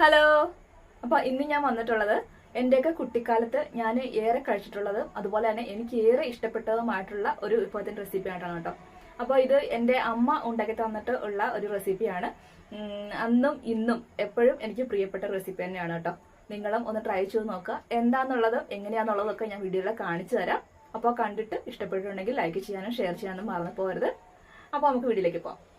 Hello. അപ്പോൾ ഇന്ന് ഞാൻ വന്നിട്ടുള്ളത് എന്റെയൊക്കെ കുട്ടിക്കാലത്ത് ഞാൻ ഏറെ കഴിച്ചിട്ടുള്ളത് അതുപോലെ തന്നെ എനിക്ക് ഏറെ ഇഷ്ടപ്പെട്ടതുമായിട്ടുള്ള ഒരു ഇപ്പോഴത്തെ റെസിപ്പി ആയിട്ടാണ് കേട്ടോ. അപ്പോൾ ഇത് എന്റെ അമ്മ ഉണ്ടാക്കി തന്നിട്ട് ഉള്ള ഒരു റെസിപ്പിയാണ് അന്നും ഇന്നും എപ്പോഴും എനിക്ക് പ്രിയപ്പെട്ട റെസിപ്പി തന്നെയാണ് കേട്ടോ. നിങ്ങളും ഒന്ന് ട്രൈ ചെയ്ത് നോക്കുക എന്താണെന്നുള്ളതും എങ്ങനെയാണെന്നുള്ളതൊക്കെ ഞാൻ വീഡിയോയിൽ കാണിച്ചു തരാം. അപ്പോൾ കണ്ടിട്ട് ഇഷ്ടപ്പെട്ടിട്ടുണ്ടെങ്കിൽ ലൈക്ക് ചെയ്യാനും ഷെയർ ചെയ്യാനും മറന്നു പോകരുത്. അപ്പോൾ നമുക്ക് വീഡിയോയിലേക്ക് പോകാം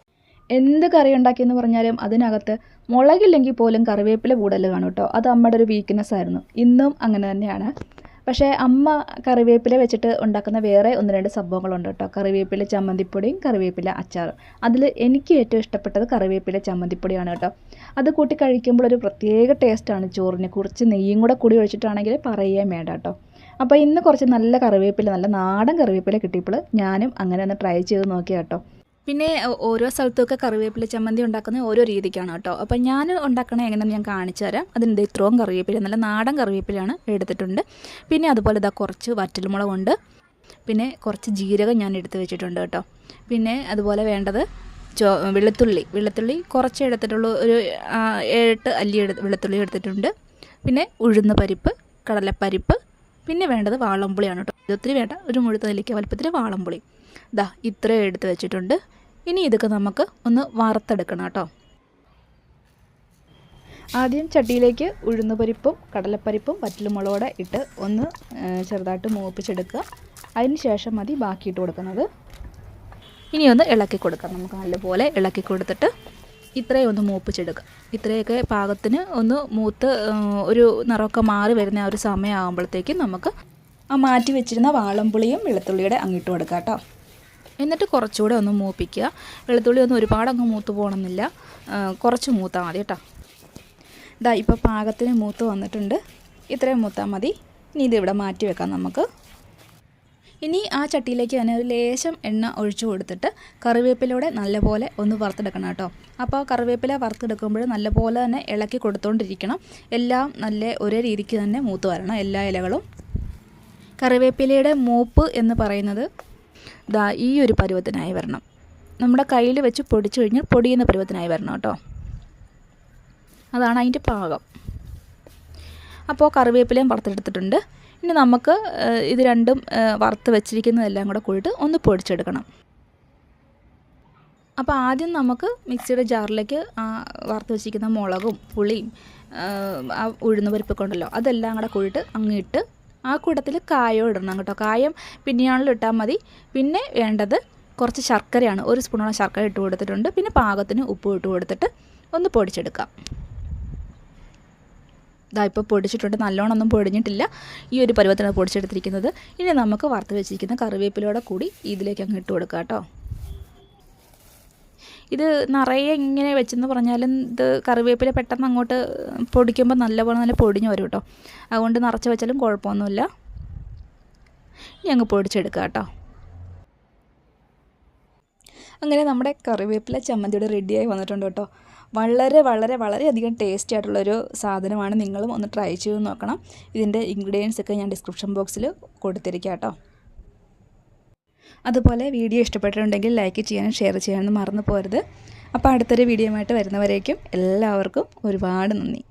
എന്ത് കറി ഉണ്ടാക്കിയെന്ന് പറഞ്ഞാലും അതിനകത്ത് മുളകില്ലെങ്കിൽ പോലും കറിവേപ്പില കൂടുതൽ കാണും കേട്ടോ. അത് അമ്മയുടെ ഒരു വീക്ക്നെസ് ആയിരുന്നു. ഇന്നും അങ്ങനെ തന്നെയാണ്. പക്ഷേ അമ്മ കറിവേപ്പില വെച്ചിട്ട് ഉണ്ടാക്കുന്ന വേറെ ഒന്ന് രണ്ട് സംഭവങ്ങളുണ്ട് കേട്ടോ. കറിവേപ്പില ചമ്മന്തിപ്പൊടിയും കറിവേപ്പില അച്ചാറും. അതിൽ എനിക്ക് ഏറ്റവും ഇഷ്ടപ്പെട്ടത് കറിവേപ്പില ചമ്മന്തിപ്പൊടിയാണ് കേട്ടോ. അത് കൂട്ടി കഴിക്കുമ്പോൾ ഒരു പ്രത്യേക ടേസ്റ്റാണ് ചോറിന്. കുറച്ച് നെയ്യും കൂടെ കൂടി ഒഴിച്ചിട്ടാണെങ്കിൽ പറയുകയും വേണ്ട കേട്ടോ. അപ്പോൾ ഇന്ന് കുറച്ച് നല്ല കറിവേപ്പില നല്ല നാടൻ കറിവേപ്പില കിട്ടിയപ്പോൾ ഞാനും അങ്ങനെ ഒന്ന് ട്രൈ ചെയ്ത് നോക്കി കേട്ടോ. പിന്നെ ഓരോ സ്ഥലത്തൊക്കെ കറിവേപ്പില ചമ്മന്തി ഉണ്ടാക്കുന്ന ഓരോ രീതിക്കാണ് കേട്ടോ. അപ്പം ഞാൻ ഉണ്ടാക്കണ എങ്ങനെയാണെന്ന് ഞാൻ കാണിച്ചു തരാം. അതിന്റെ ഇത്രയും കറിവേപ്പില നല്ല നാടൻ കറിവേപ്പിലയാണ് എടുത്തിട്ടുണ്ട്. പിന്നെ അതുപോലെ ഇതാ കുറച്ച് വറ്റൽമുളകുണ്ട്. പിന്നെ കുറച്ച് ജീരകം ഞാൻ എടുത്ത് വെച്ചിട്ടുണ്ട് കേട്ടോ. പിന്നെ അതുപോലെ വേണ്ടത് ചോ വെളുത്തുള്ളി. വെളുത്തുള്ളി കുറച്ച് എടുത്തിട്ടുള്ളൂ. ഒരു ഏഴെട്ട് അല്ലി എടുത്ത് വെളുത്തുള്ളി എടുത്തിട്ടുണ്ട്. പിന്നെ ഉഴുന്ന് പരിപ്പ് കടലപ്പരിപ്പ്. പിന്നെ വേണ്ടത് വാളംപുളിയാണ് കേട്ടോ. ഇതൊത്തിരി വേണ്ട ഒരു മുഴുത്ത നെല്ലിക്ക വലുപ്പത്തിൽ വാളംപുളി. ഇതാ ഇത്രയും എടുത്ത് വെച്ചിട്ടുണ്ട്. ഇനി ഇതൊക്കെ നമുക്ക് ഒന്ന് വറുത്തെടുക്കണം കേട്ടോ. ആദ്യം ചട്ടിയിലേക്ക് ഉഴുന്ന് പരിപ്പും കടലപ്പരിപ്പും വറ്റലുമുളകോടെ ഇട്ട് ഒന്ന് ചെറുതായിട്ട് മൂപ്പിച്ചെടുക്കുക. അതിന് ശേഷം മതി ബാക്കി ഇട്ട് കൊടുക്കുന്നത്. ഇനി ഒന്ന് ഇളക്കി കൊടുക്കാം. നമുക്ക് നല്ലപോലെ ഇളക്കി കൊടുത്തിട്ട് ഇത്രയും ഒന്ന് മൂപ്പിച്ചെടുക്കുക. ഇത്രയൊക്കെ പാകത്തിന് ഒന്ന് മൂത്ത് ഒരു നിറമൊക്കെ മാറി വരുന്ന ആ ഒരു സമയമാകുമ്പോഴത്തേക്കും നമുക്ക് ആ മാറ്റി വെച്ചിരുന്ന വാളംപുളിയും വെളുത്തുള്ളിയുടെ അങ്ങിട്ട് കൊടുക്കാം കേട്ടോ. എന്നിട്ട് കുറച്ചുകൂടെ ഒന്ന് മൂപ്പിക്കുക. വെളുത്തുള്ളി ഒന്നും ഒരുപാട് അങ്ങ് മൂത്ത് പോകണമെന്നില്ല. കുറച്ച് മൂത്താൽ മതി കേട്ടോ. ഇതാ ഇപ്പോൾ പാകത്തിന് മൂത്ത് വന്നിട്ടുണ്ട്. ഇത്രയും മൂത്താൽ മതി. ഇനി ഇതിവിടെ മാറ്റി വെക്കാം നമുക്ക്. ഇനി ആ ചട്ടിയിലേക്ക് തന്നെ ഒരു ലേശം എണ്ണ ഒഴിച്ചു കൊടുത്തിട്ട് കറിവേപ്പിലൂടെ നല്ലപോലെ ഒന്ന് വറുത്തെടുക്കണം കേട്ടോ. അപ്പോൾ കറിവേപ്പില വറുത്തെടുക്കുമ്പോൾ നല്ലപോലെ തന്നെ ഇളക്കി കൊടുത്തുകൊണ്ടിരിക്കണം എല്ലാം നല്ല ഒരേ രീതിക്ക് തന്നെ മൂത്ത് വരണം എല്ലാ ഇലകളും. കറിവേപ്പിലയുടെ മൂപ്പ് എന്ന് പറയുന്നത് ദാ ഈ ഒരു പരുവത്തിനായി വരണം. നമ്മുടെ കയ്യിൽ വെച്ച് പൊടിച്ചു കഴിഞ്ഞാൽ പൊടിയുന്ന പരുവത്തിനായി വരണം കേട്ടോ. അതാണ് അതിന്റെ പാകം. അപ്പോൾ കറിവേപ്പിലയും വറുത്തെടുത്തിട്ടുണ്ട്. ഇനി നമുക്ക് ഇത് രണ്ടും വറുത്ത് വെച്ചിരിക്കുന്നതെല്ലാം കൂടെ കൂടിയിട്ട് ഒന്ന് പൊടിച്ചെടുക്കണം. അപ്പോൾ ആദ്യം നമുക്ക് മിക്സിയുടെ ജാറിലേക്ക് വറുത്ത് വെച്ചിരിക്കുന്ന മുളകും പുളിയും ഉഴുന്ന് പരിപ്പൊക്കെ ഉണ്ടല്ലോ അതെല്ലാം കൂടെ കൂടിയിട്ട് അങ്ങിട്ട് ആ കൂട്ടത്തിൽ കായം ഇടണം കേട്ടോ. കായം പിന്നെയാണല്ലോ ഇട്ടാൽ മതി. പിന്നെ വേണ്ടത് കുറച്ച് ശർക്കരയാണ്. ഒരു സ്പൂണോളം ശർക്കര ഇട്ട് കൊടുത്തിട്ടുണ്ട്. പിന്നെ പാകത്തിന് ഉപ്പ് ഇട്ട് കൊടുത്തിട്ട് ഒന്ന് പൊടിച്ചെടുക്കാം. ഇതാ ഇപ്പോൾ പൊടിച്ചിട്ടുണ്ട്. നല്ലോണം ഒന്നും പൊടിഞ്ഞിട്ടില്ല. ഈ ഒരു പരുവത്തിനാണ് പൊടിച്ചെടുത്തിരിക്കുന്നത്. ഇനി നമുക്ക് വറുത്ത് വെച്ചിരിക്കുന്ന കറിവേപ്പിലയോടെ കൂടി ഇതിലേക്ക് അങ്ങ് ഇട്ട് കൊടുക്കാം കേട്ടോ. ഇത് നിറയെ ഇങ്ങനെ വെച്ചെന്ന് പറഞ്ഞാലും ഇത് കറിവേപ്പില പെട്ടെന്ന് അങ്ങോട്ട് പൊടിക്കുമ്പോൾ നല്ലപോലെ നല്ല പൊടിഞ്ഞു വരും കേട്ടോ അതുകൊണ്ട് നിറച്ച് വെച്ചാലും കുഴപ്പമൊന്നുമില്ല. ഇനി അങ്ങ് പൊടിച്ചെടുക്കാം കേട്ടോ. അങ്ങനെ നമ്മുടെ കറിവേപ്പില ചമ്മന്തിയുടെ റെഡിയായി വന്നിട്ടുണ്ട് കേട്ടോ. വളരെ വളരെ വളരെയധികം ടേസ്റ്റി ആയിട്ടുള്ളൊരു സാധനമാണ് നിങ്ങളും ഒന്ന് ട്രൈ ചെയ്ത് നോക്കണം. ഇതിന്റെ ഇൻഗ്രീഡിയൻസ് ഒക്കെ ഞാൻ ഡിസ്ക്രിപ്ഷൻ ബോക്സിൽ കൊടുത്തിരിക്കാം കേട്ടോ. അതുപോലെ വീഡിയോ ഇഷ്ടപ്പെട്ടിട്ടുണ്ടെങ്കിൽ ലൈക്ക് ചെയ്യാനും ഷെയർ ചെയ്യാനും മറന്നു പോരുത് അപ്പോൾ അടുത്തൊരു വീഡിയോ ആയിട്ട് വരുന്നവരേക്കും എല്ലാവർക്കും ഒരുപാട് നന്ദി.